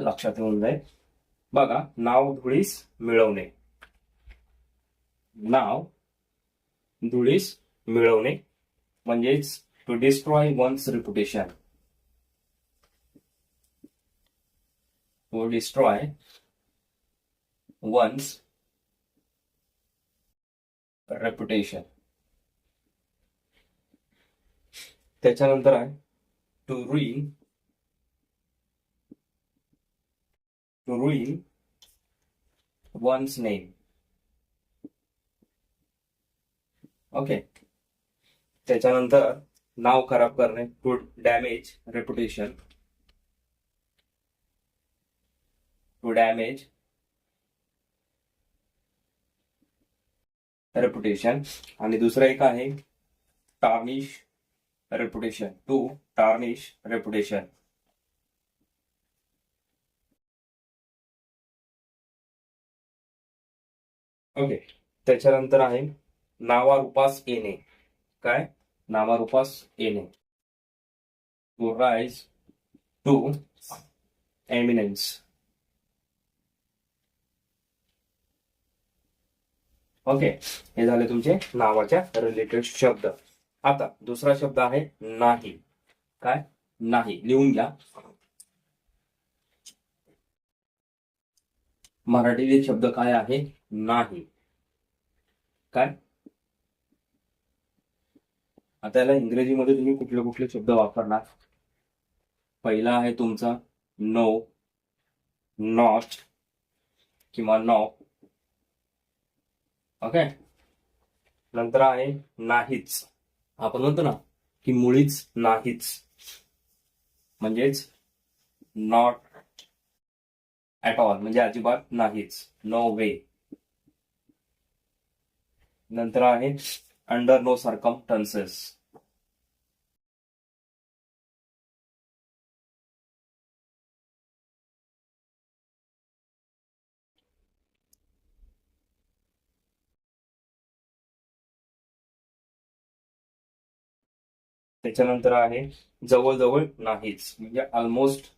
लक्षात येऊन जाईल. बघा नाव धुळीस मिळवणे. नाव धुळीस मिळवणे. म्हणजेच to destroy one's reputation to destroy one's reputation त्याच्यानंतर आहे to ruin to ruin one's name okay त्याच्यानंतर नाव खराब करणे good damage reputation to damage reputation आणि दुसरं एक आहे tarnish reputation to tarnish reputation okay त्याच्यानंतर आहे नावारूपास येणे. काय? नावारूपास येणे. To rise to eminence okay हे झाले तुमचे नावाच्या रिलेटेड शब्द. आता दुसरा शब्द आहे नाही. काय? नाही. लिहून घ्या. मराठीतील शब्द काय आहे? नाही. काय? आता याला इंग्रजीमध्ये तुम्ही कुठले कुठले शब्द वापरणार? पहिला आहे तुमचा नो नॉट किंवा नॉ ओके नंतर आहे नाहीच. आपण म्हणतो ना की मुळीच नाहीच. म्हणजेच नॉट ऍट ऑल म्हणजे अजिबात नाहीच नो वे नंतर आहे अंडर नो सर्कमस्टन्सेस त्याच्यानंतर आहे जवळजवळ नाहीच म्हणजे ऑलमोस्ट